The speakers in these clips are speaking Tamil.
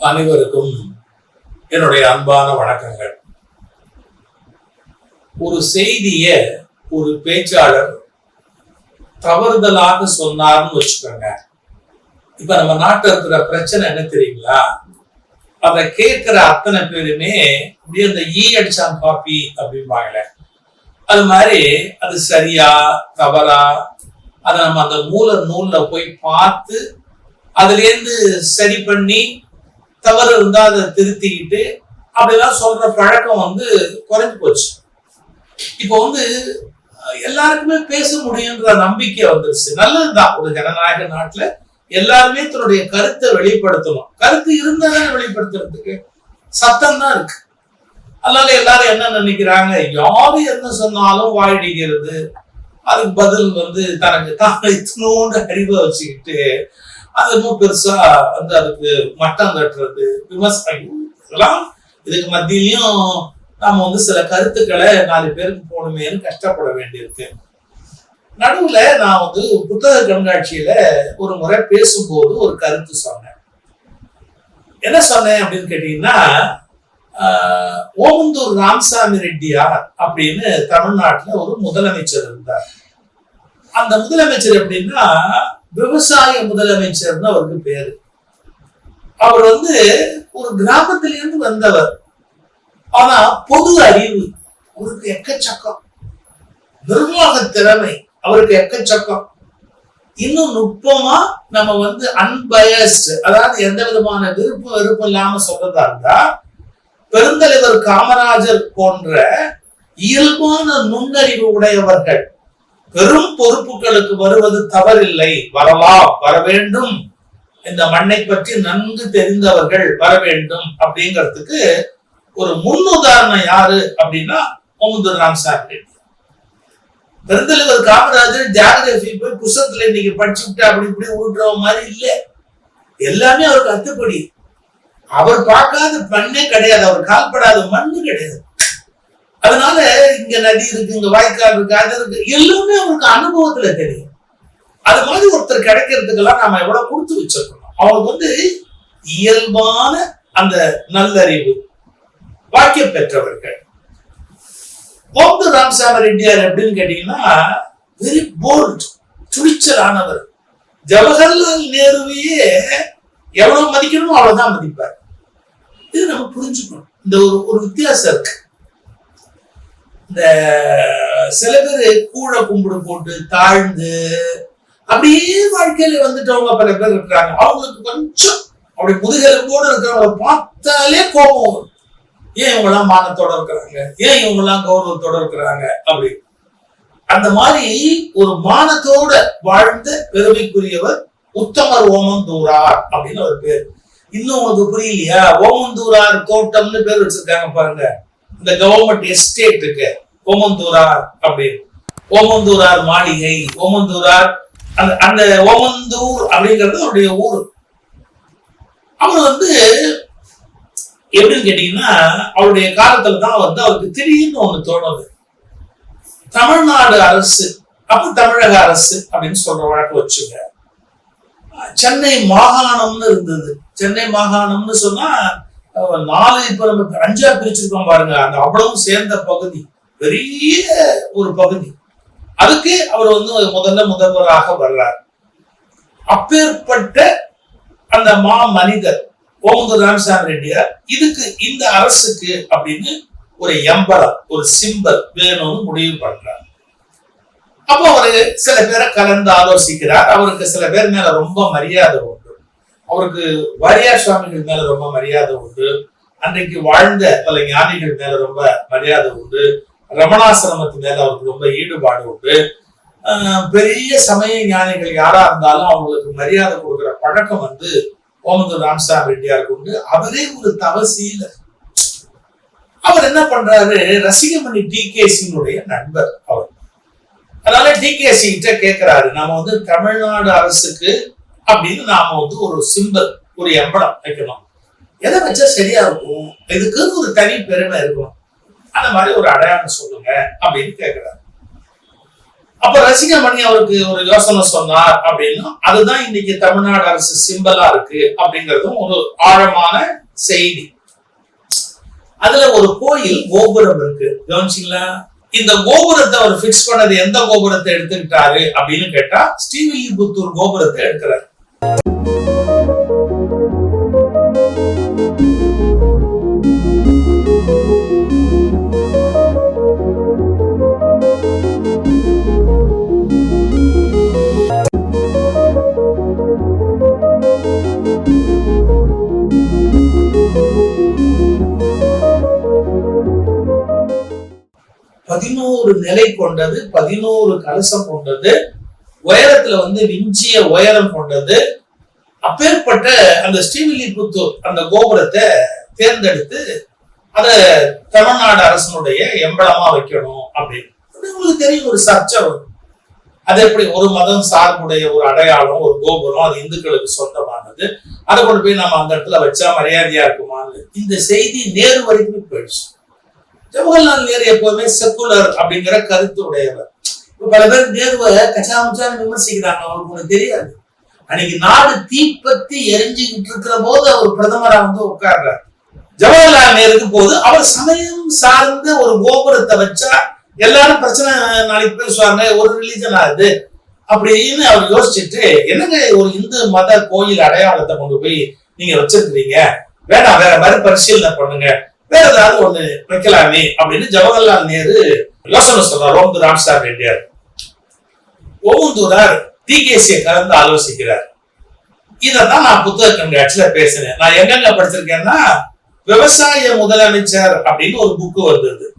அனைவருக்கும் என்னுடைய அன்பான வணக்கங்கள். ஒரு செய்திய ஒரு பேச்சாளர் தவறுதலாக சொன்னார்னு வச்சுக்கோங்க. இப்ப நம்ம நாட்டில் இருக்கிற பிரச்சனை என்ன தெரியுங்களா? அதை கேட்கிற அத்தனை பேருமே அப்படியே அந்த ஈ அடிச்சான் காப்பி அப்படிம்பாங்களே அது மாதிரி அது சரியா தவறா? அதை நம்ம அந்த மூல நூல்ல போய் பார்த்து அதுல இருந்து சரி பண்ணி தவறு இருந்தா அதை திருத்திக்கிட்டு அப்படிலாம் சொல்ற பழக்கம் வந்து குறைஞ்சு போச்சு. இப்போ வந்து எல்லாருக்குமே பேச முடியுன்ற நம்பிக்கை வந்துருச்சு. நல்லதுதான். ஒரு ஜனநாயக நாட்டுல எல்லாருமே தன்னுடைய கருத்தை வெளிப்படுத்தணும். கருத்து இருந்தாலே வெளிப்படுத்துறதுக்கு சத்தம் தான் இருக்கு. அதனால எல்லாரும் என்ன நினைக்கிறாங்க? யாரு என்ன சொன்னாலும் வாயிடுகிறது அதுக்கு பதில் வந்து தனக்கு தான் இத்தினோண்டு அறிவை வச்சுக்கிட்டு அது இன்னும் பெருசா வந்து அதுக்கு மட்டம் தட்டுறது விமர்சனம். இதெல்லாம் இதுக்கு மத்தியிலையும் நாம வந்து சில கருத்துக்களை நாலு பேருக்கு போகணுமேனு கஷ்டப்பட வேண்டியிருக்கு. நடுவுல நான் வந்து புத்தக கண்காட்சியில ஒரு முறை பேசும்போது ஒரு கருத்து சொன்னேன். என்ன சொன்னேன் அப்படின்னு கேட்டீங்கன்னா ஓமந்தூர் ராமசாமி ரெட்டியார் அப்படின்னு தமிழ்நாட்டுல ஒரு முதலமைச்சர் இருந்தார். அந்த முதலமைச்சர் எப்படின்னா விவசாய முதலமைச்சர்னு அவருக்கு பேரு. அவர் வந்து ஒரு கிராமத்திலிருந்து வந்தவர். ஆனா பொது அறிவு அவருக்கு எக்கச்சக்கம். நிர்வாக திறமை அவருக்கு எக்கச்சக்கம். இன்னும் நுட்பமா நம்ம வந்து அன்பயஸ்ட் அதாவது எந்த விதமான விருப்பம் விருப்பம் இல்லாம சொல்றதா இருந்தா பெருந்தலைவர் காமராஜர் போன்ற இயல்பான நுண்ணறிவு உடையவர்கள் பெரும் பொறுப்புகளுக்கு வருவது தவறில்லை. வரலாம் வர வேண்டும் இந்த மண்ணை பற்றி நன்கு தெரிந்தவர்கள் வர வேண்டும் அப்படிங்கிறதுக்கு ஒரு முன்னுதாரணம் யாரு அப்படின்னா முகமது ராம்சாமி ரெட்டி. பெருந்தலைவர் காமராஜர் ஜாகிரபி போய் புஸ்தகத்துல இன்னைக்கு படிச்சுட்டு அப்படி இப்படி உருட்டுற மாதிரி இல்லை. எல்லாமே அவருக்கு அத்துப்படி. அவர் பார்க்காத பண்ணே கிடையாது. அவர் கால்படாத மண்ணு கிடையாது. அதனால இங்க நதி இருக்கு இங்க வாய்க்கால் இருக்கு அது இருக்கு. எல்லாமே அவருக்கு அனுபவத்துல தெரியும். அது மாதிரி ஒருத்தர் கிடைக்கிறதுக்கெல்லாம் நாம எவ்வளவு கொடுத்து வச்சிருக்கணும். அவருக்கு வந்து இயல்பான அந்த நல்லறிவு வாக்கியம் பெற்றவர்கள். கோபு ராம்சாமர் ரெட்டியார் அப்படின்னு கேட்டீங்கன்னா வெரி போல்ட் துணிச்சலானவர். ஜவஹர்லால் நேருவையே எவ்வளவு மதிக்கணுமோ அவ்வளவுதான் மதிப்பார். இது நம்ம புரிஞ்சுக்கணும். இந்த ஒரு ஒரு வித்தியாசம் இருக்கு. இந்த சில பேர் கூழ கும்பிடு போட்டு தாழ்ந்து அப்படியே வாழ்க்கையில வந்துட்டவங்க பல பேர் இருக்கிறாங்க. அவங்களுக்கு கொஞ்சம் அப்படி முதுகெலும்போடு இருக்கிறவங்கள பார்த்தாலே கோபம் வரும். ஏன் இவங்க எல்லாம் மானத்தோட இருக்கிறாங்க? ஏன் இவங்க எல்லாம் கௌரவத்தோட இருக்கிறாங்க? அப்படி. அந்த மாதிரி ஒரு மானத்தோட வாழ்ந்த பெருமைக்குரியவர் உத்தமர் ஓமந்தூரார் அப்படின்னு ஒரு பேர். இன்னும் உனக்கு புரியலையா? ஓமந்தூரார் தோட்டம்னு பேர் வச்சிருக்காங்க பாருங்க. இந்த கவர்மெண்ட் எஸ்டேட் இருக்கு. ஓமந்தூரார் அப்படின்னு. ஓமந்தூரார் மாளிகை ஓமந்தூரார் அந்த அந்த ஓமந்தூர் அப்படிங்கிறது அவருடைய ஊர். அவர் வந்து எப்படின்னு கேட்டீங்கன்னா அவருடைய காலத்துல தான் வந்து அவருக்கு திடீர்னு ஒண்ணு தோணுது. தமிழ்நாடு அரசு அப்ப தமிழக அரசு அப்படின்னு சொல்ற வழக்கு வச்சுங்க. சென்னை மாகாணம்னு இருந்தது. சென்னை மாகாணம்னு சொன்னா நாலு இப்ப நம்ம அஞ்சா பிரிச்சிருக்கோம் பாருங்க. அந்த அவ்வளவும் சேர்ந்த பகுதி பெரிய ஒரு பகுதி. அதுக்கு அவர் வந்து முதல்ல முதல்வராக வர்றார். அப்பேற்பட்ட அந்த மா மனிதர் ஓமந்தூர் ராமசாமி ரெட்டியார் இதுக்கு இந்த அரசுக்கு அப்படின்னு ஒரு எம்பலம் ஒரு சிம்பல் வேணும்னு முடிவு பண்றார். அப்போ அவரு சில பேரை கலந்து ஆலோசிக்கிறார். அவருக்கு சில பேர் மேல ரொம்ப மரியாதை உண்டு. அவருக்கு வாரியார் சுவாமிகள் மேல ரொம்ப மரியாதை உண்டு. அன்றைக்கு வாழ்ந்த பல ஞானிகள் மேல ரொம்ப மரியாதை உண்டு. ரமணாசிரமத்து மேல அவருக்கு ரொம்ப ஈடுபாடு உண்டு. பெரிய சமய ஞானிகள் யாரா இருந்தாலும் அவங்களுக்கு மரியாதை கொடுக்கிற பழக்கம் வந்து ஓமந்தூர் ராமசாமி ரெட்டியாருக்கு உண்டு. அவரே ஒரு தவசீலர் அவர் என்ன பண்றாரு? ரசிகமணி டி கேசியினுடைய நண்பர் அவர். அதனால டி கேசி கிட்ட கேட்கிறாரு நம்ம வந்து தமிழ்நாடு அரசுக்கு அப்படின்னு நாம வந்து ஒரு சிம்பல் ஒரு எம்பளம் வைக்கணும் எதை வச்சா சரியா இருக்கும்? இதுக்குன்னு ஒரு தனி பெருமை இருக்கும் அந்த மாதிரி ஒரு அடையாளம் சொல்லுங்க அப்படின்னு கேட்கிறாரு அப்ப ரசிகமணி அவருக்கு ஒரு யோசனை சொன்னார் அப்படின்னா அதுதான் இன்னைக்கு தமிழ்நாடு அரசு சிம்பலா இருக்கு அப்படிங்கறதும் ஒரு ஆழமான செய்தி. அதுல ஒரு கோயில் கோபுரம் இருக்கு. கவனிச்சிங்களா? இந்த கோபுரத்தை அவர் பிக்ஸ் பண்ணது எந்த கோபுரத்தை எடுத்துக்கிட்டாரு அப்படின்னு கேட்டா ஸ்ரீவில்லிபுத்தூர் கோபுரத்தை எடுக்கிறார். பதினோரு நிலை கொண்டது பதினோரு கலசம் கொண்டது. உயரத்துல வந்து விஞ்சிய உயரம் கொண்டது. அப்பேற்பட்ட அந்த ஸ்ரீவில்லிபுத்தூர் அந்த கோபுரத்தை தேர்ந்தெடுத்து அதை தமிழ்நாடு அரசனுடைய எம்பளமா வைக்கணும் அப்படின்னு. உங்களுக்கு தெரியும் ஒரு சர்ச்சை வரும். அது எப்படி ஒரு மதம் சார்புடைய ஒரு அடையாளம் ஒரு கோபுரம் அது இந்துக்களுக்கு சொந்தமானது. அதை கொண்டு போய் நம்ம அந்த இடத்துல வச்சா மரியாதையா இருக்குமான்னு. இந்த செய்தி நேரு வரைக்கும் போயிடுச்சு. ஜவஹர்லால் நேரு எப்பவுமே செக்குலர் அப்படிங்கிற கருத்து உடையவர் பல பேர் நேருவை கச்சாமுச்சான்னு விமர்சிக்கிறாங்க. அவருக்கு ஒண்ணு தெரியாது. அன்னைக்கு நாடு தீப்பத்தி எரிஞ்சுக்கிட்டு இருக்கிற போது அவர் பிரதமரா வந்து உட்கார்றாரு. ஜவஹர்லால் நேருக்கு போது அவர் சமயம் சார்ந்த ஒரு கோபுரத்தை வச்சா எல்லாரும் பிரச்சனை நாளைக்கு பேசுவாங்க ஒரு ரிலீஜன் ஆகுது அப்படின்னு அவர் யோசிச்சுட்டு என்னங்க ஒரு இந்து மத கோயில் அடையாளத்தை கொண்டு போய் நீங்க வச்சிருக்கிறீங்க? வேணாம் வேற மாதிரி பரிசீலனை பண்ணுங்க. வேற ஏதாவது ஒண்ணு வைக்கலாமே அப்படின்னு ஜவஹர்லால் நேரு யோசனை சொல்றார். ரோம் ராம்சார் ரெட்டியார். ஓமந்தூரார் டிகேசியை கலந்து ஆலோசிக்கிறார். இதைத்தான் நான் புத்தக கண்காட்சியில பேசினேன். நான் எங்கெங்க படிச்சிருக்கேன்னா விவசாய முதலமைச்சர் அப்படின்னு ஒரு புக்கு வந்தது.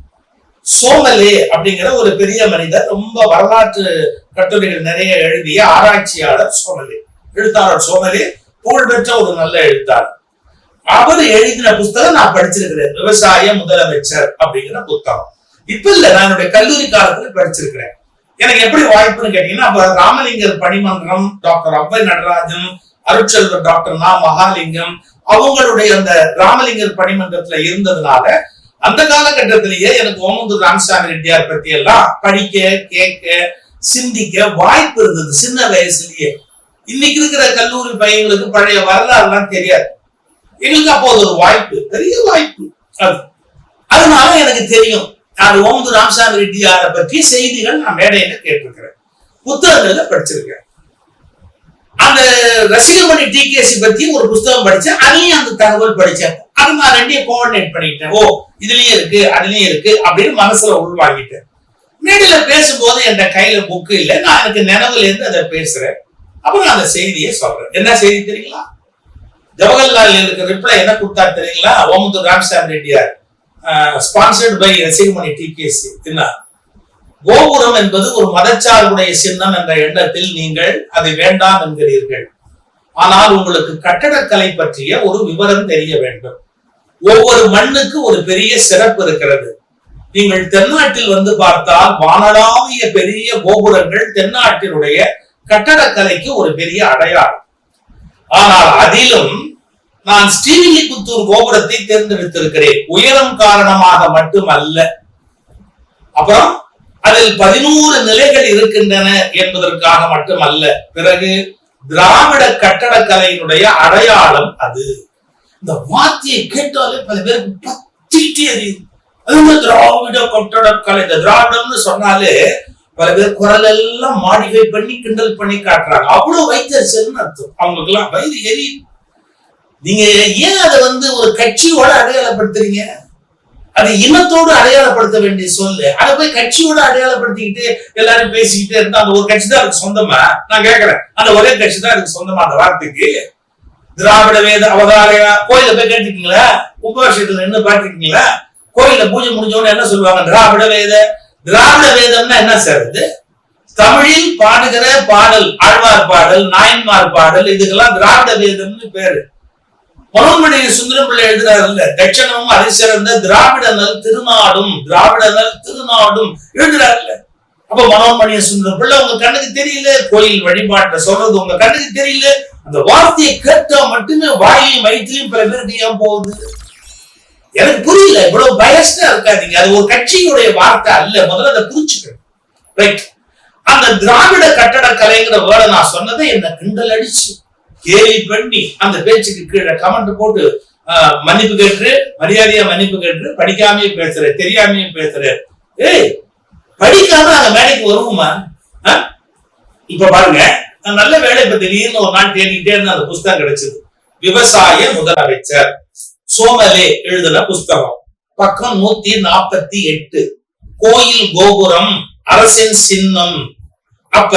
சோமலே அப்படிங்கிற ஒரு பெரிய மனிதர் ரொம்ப வரலாற்று கட்டுரைகள் நிறைய எழுதிய ஆராய்ச்சியாளர் சோமலே. எழுத்தாளர் சோமலே புகழ்பெற்ற ஒரு நல்ல எழுத்தாளர். அவர் எழுதின புத்தகம் நான் படிச்சிருக்கிறேன். விவசாய முதலமைச்சர் அப்படிங்கிற புத்தகம். இப்ப இல்ல நான் என்னுடைய கல்லூரி காலத்துல படிச்சிருக்கிறேன். எனக்கு எப்படி வாய்ப்புன்னு கேட்டீங்கன்னா அப்ப ராமலிங்கர் பணிமன்றம் டாக்டர் அவ்வை நடராஜன் அருட்செல்வர் டாக்டர் நா மகாலிங்கம் அவங்களுடைய அந்த ராமலிங்கர் பணிமன்றத்துல இருந்ததுனால அந்த காலகட்டத்திலேயே எனக்கு ஓமந்தூர் ராமசாமி ரெட்டியார் பத்தி எல்லாம் படிக்க கேட்க சிந்திக்க வாய்ப்பு இருந்தது சின்ன வயசுலயே. இன்னைக்கு இருக்கிற கல்லூரி பையங்களுக்கு பழைய வரலாறுலாம் தெரியாது. எங்களுக்கு அப்போது ஒரு வாய்ப்பு பெரிய வாய்ப்பு. அது. அதனால எனக்கு தெரியும். நான் ஓமந்தூர் ராமசாமி ரெட்டியாரை பற்றி செய்திகள் நான் மேடையில கேட்டிருக்கிறேன். புத்தகங்கள்ல படிச்சிருக்கேன். அந்த ரசிகமணி டிகேசி பத்தி ஒரு புஸ்தகம் படிச்சேன். அதையும் அந்த தகவல் படிச்சேன். அது நான் ரெண்டையும் கோஆர்டினேட் பண்ணிட்டேன் ஓ இதுலயும் இருக்கு அதுலயும் இருக்கு அப்படின்னு மனசுல உள்வாங்கிட்டேன். மேடையில பேசும்போது என் கையில புக்கு இல்லை. நான் எனக்கு நினைவுல இருந்து அதை பேசுறேன். அப்புறம் அந்த செய்தியை சொல்றேன். என்ன செய்தி தெரியுங்களா? ஜவஹர்லால் நேருக்கு ரிப்ளை என்ன கொடுத்தா தெரியுங்களா? Omandur Ramasamy Reddiyar. Sponsored by Rasikamani C என்ன கோபுரம் என்பது ஒரு மதச்சார்புடைய சின்னம் என்ற எண்ணத்தில் நீங்கள் அதை வேண்டாம் என்கிறீர்கள். ஆனால் உங்களுக்கு கட்டடக்கலை பற்றிய ஒரு விவரம் தெரிய வேண்டும். ஒவ்வொரு மண்ணுக்கு ஒரு பெரிய சிறப்பு இருக்கிறது. நீங்கள் தென்னாட்டில் வந்து பார்த்தால் வானளாவிய பெரிய கோபுரங்கள் தென்னாட்டினுடைய கட்டடக்கலைக்கு ஒரு பெரிய அடையாளம். ஆனால் அதிலும் நான் ஸ்ரீவில்லிபுத்தூர் கோபுரத்தை தேர்ந்தெடுத்திருக்கிறேன். உயரம் காரணமாக மட்டுமல்ல. அப்புறம் அதில் பதினோரு நிலைகள் இருக்கின்றன என்பதற்காக மட்டுமல்ல. பிறகு திராவிட கட்டடக்கலையினுடைய அடையாளம் அது. இந்த வார்த்தையை கேட்டாலே பல பேருக்கு பத்திட்டே எரியுது அது திராவிட கட்டடக்கலை. இந்த திராவிடம்னு சொன்னாலே பல பேர் குரல் எல்லாம் மாடிஃபை பண்ணி கிண்டல் பண்ணி காட்டுறாங்க. அவ்வளவு வைத்தறிச்சல்னு அர்த்தம். அவங்களுக்கு எல்லாம் வயிறு எரியும். நீங்க ஏன் அதை வந்து ஒரு கட்சியோட அடையாளப்படுத்துறீங்க? அது இனத்தோடு அடையாளப்படுத்த வேண்டிய சொல்லு அதை போய் கட்சியோட அடையாளப்படுத்திக்கிட்டு எல்லாரும் பேசிக்கிட்டே இருந்தா அந்த ஒரு கட்சி தான் அதுக்கு சொந்தமா? நான் கேட்கறேன். அந்த ஒரே கட்சி தான் அதுக்கு சொந்தமா அந்த வார்த்தைக்கு? திராவிட வேத அவதாரையா? கோயில போய் கேட்டிருக்கீங்களா? உபவாசத்துல நின்று பார்த்திருக்கீங்களா? கோயில பூஜை முடிஞ்சவொடனே என்ன சொல்லுவாங்க? திராவிட வேத. திராவிட வேதம்னா என்ன சார் இது? தமிழில் பாடுகிற பாடல் ஆழ்வார் பாடல் நாயன்மார் பாடல் இதுக்கெல்லாம் திராவிட வேதம்னு பேரு. மனோன்மணி சுந்தரம் பிள்ளை எழுதுறாருல்ல தட்சணமும் அதிசிறந்த திராவிட நல் திருநாடும் திராவிட நல் திருநாடும் எழுதுறாருல்ல. அப்ப மனோன்மணிய சுந்தரம் பிள்ளை உங்க கண்ணுக்கு தெரியல? கோயில் வழிபாட்டை சொல்றது உங்க கண்ணுக்கு தெரியல? அந்த வார்த்தையை கேட்டா மட்டுமே வாயிலையும் வயிற்றுலையும் பல பேருக்கு ஏன் போகுது? எனக்கு புரியல இவ்வளவு பயஸ்டா இருக்காதீங்க. அது ஒரு கட்சியுடைய வார்த்தை அல்ல. முதல்ல அதை புரிச்சுக்கணும் ரைட் அந்த திராவிட கட்டடக்கலைங்கிற வேலை நான் சொன்னதை என்ன கிண்டல் அடிச்சு. கேலி பண்ணி அந்த பேச்சுக்கு கீழே கமெண்ட் போட்டு ஆஹ், மன்னிப்பு கேட்டு மரியாதையா மன்னிப்பு கேட்டு படிக்காமயே பேசுற தெரியாமயே பேசுற. ஏய் படிக்காம அந்த வேலைக்கு வருவோமா? இப்ப பாருங்க நல்ல வேலை இப்ப திடீர்னு ஒரு நாள் தேடிக்கிட்டே இருந்த அந்த புஸ்தகம் கிடைச்சது. விவசாய முதலமைச்சர் சோமலே எழுதின புஸ்தகம். பக்கம் நூத்தி நாற்பத்தி எட்டு. கோயில் கோபுரம் அரசின் சின்னம். அப்ப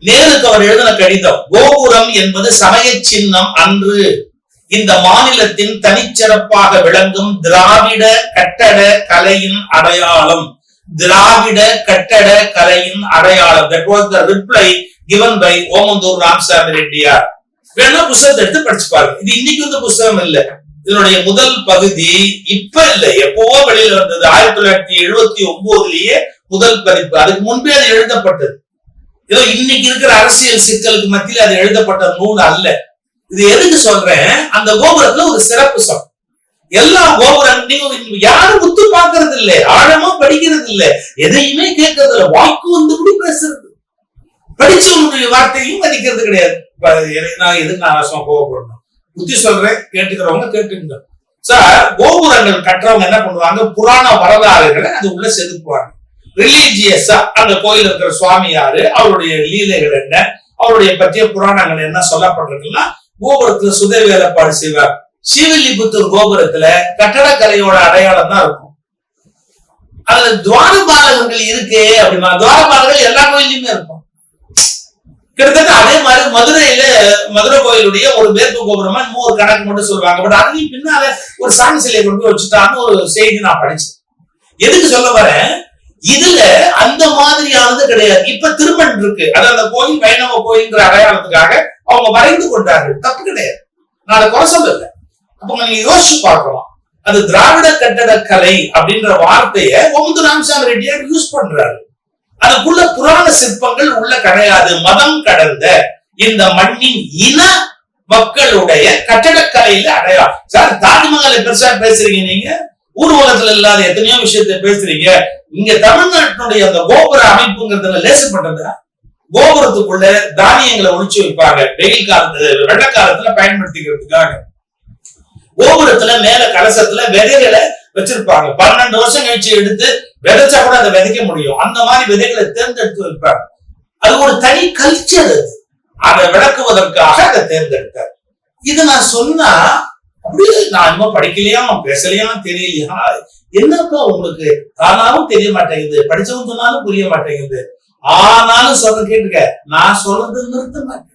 நேருக்கு அவர் எழுதின கடிதம் கோபுரம் என்பது சமய சின்னம் அன்று. இந்த மாநிலத்தின் தனிச்சிறப்பாக விளங்கும் திராவிட கட்டட கலையின் அடையாளம். திராவிட கட்டட கலையின் அடையாளம். That was the reply given by Omandur Ramasamy Reddiyar. வேணா புஸ்தகத்தை எடுத்து படிச்சு பாருங்க. இது இன்னைக்கு வந்து புஸ்தகம் இல்ல. இதனுடைய முதல் பகுதி இப்ப இல்ல. எப்பவோ வெளியில வந்தது? ஆயிரத்தி தொள்ளாயிரத்தி எழுபத்தி ஒன்பதுலயே முதல் பதிப்பு. அதுக்கு முன்பே அது எழுதப்பட்டது. ஏதோ இன்னைக்கு இருக்கிற அரசியல் சிக்கலுக்கு மத்தியில அது எழுதப்பட்ட நூல் அல்ல. இது எதுக்கு சொல்றேன்? அந்த கோபுரத்துல ஒரு சிறப்பு சொல். எல்லா கோபுரம் நீங்க யாரும் உத்து பாக்குறது இல்ல. ஆழமா படிக்கிறது இல்ல. எதையுமே கேட்கறது இல்ல. வாக்கு வந்து கூட பேசுறது. படிச்சவனுடைய வார்த்தையும் மதிக்கிறது கிடையாது. நான் எதுக்கு நான் அவசரம் கோபப்படணும்? புத்தி சொல்றேன் கேட்டுக்கிறவங்க கேட்டுங்க சார் கோபுரங்கள் கட்டுறவங்க என்ன பண்ணுவாங்க? புராண வரலாறுகளை அது உள்ள செதுக்குவாங்க. ரிலீஜியஸா அந்த கோயில் இருக்கிற சுவாமி யாரு அவருடைய லீலைகள் என்ன அவருடைய பற்றிய புராணங்கள் என்ன சொல்லப்பட்டிருக்குன்னா கோபுரத்துல சுதை வேலைப்பாடு செய்வார். ஸ்ரீவில்லிபுத்தூர் கோபுரத்துல கட்டடக்கலையோட அடையாளம் தான் இருக்கும். அதுல துவாரபாலகங்கள் இருக்கே அப்படின்னா துவாரபாலகங்கள் எல்லா கோயிலுமே இருக்கும். கிட்டத்தட்ட அதே மாதிரி மதுரையில மதுரை கோயிலுடைய ஒரு மேற்கு கோபுரமா இன்னும் ஒரு கணக்கு மட்டும் சொல்லுவாங்க. பட் அதுலயும் பின்னால ஒரு சாமி சிலையை கொண்டு போய் வச்சுட்டான்னு ஒரு செய்தி நான் படிச்சேன். எதுக்கு சொல்ல வரேன்? இதுல அந்த மாதிரியானது கிடையாது. இப்ப திருமண் இருக்கு. அது அந்த கோயில் வைணவ கோயில்ங்கிற அடையாளத்துக்காக அவங்க வரைந்து கொண்டார்கள். தப்பு கிடையாது. நான் குறை சொல்லல. அப்ப நீங்க யோசிச்சு பார்க்கலாம். அது திராவிட கட்டட கலை அப்படின்ற வார்த்தைய ஒமுது ராமசாமி ரெட்டியார் யூஸ் பண்றாரு. அதுக்குள்ள புராண சிற்பங்கள் உள்ள கிடையாது. மதம் கடந்த இந்த மண்ணின் இன மக்களுடைய கட்டடக்கலையில அடையாளம். சார் தாஜ்மஹாலை பெருசா பேசுறீங்க நீங்க? ஊர்வலத்துல இல்லாத எத்தனையோ விஷயத்த பேசுறீங்க. இங்க தமிழ்நாட்டினுடைய அந்த கோபுர அமைப்புங்கிறதுல லேசப்பட்டதா கோபுரத்துக்குள்ள தானியங்களை ஒழிச்சு வைப்பாங்க. வெயில் காலத்து வெள்ள காலத்துல பயன்படுத்திக்கிறதுக்காக. கோபுரத்துல மேல கலசத்துல விதைகளை வச்சிருப்பாங்க. பன்னெண்டு வருஷம் கழிச்சு எடுத்து விதைச்சா கூட அதை விதைக்க முடியும். அந்த மாதிரி விதைகளை தேர்ந்தெடுத்து வைப்பாங்க. அது ஒரு தனி கல்ச்சர் அது. அதை விளக்குவதற்காக அதை தேர்ந்தெடுத்தார். இது நான் சொன்னா அப்படியே நான் இன்னும் படிக்கலையா பேசலையா தெரியலையா? என்னப்பா உங்களுக்கு? ஆனாலும் தெரிய மாட்டேங்குது. படிச்சவங்க சொன்னாலும் புரிய மாட்டேங்குது. ஆனாலும் சொல்ற கேட்டுக்க நான் சொல்றது நிறுத்த மாட்டேன்.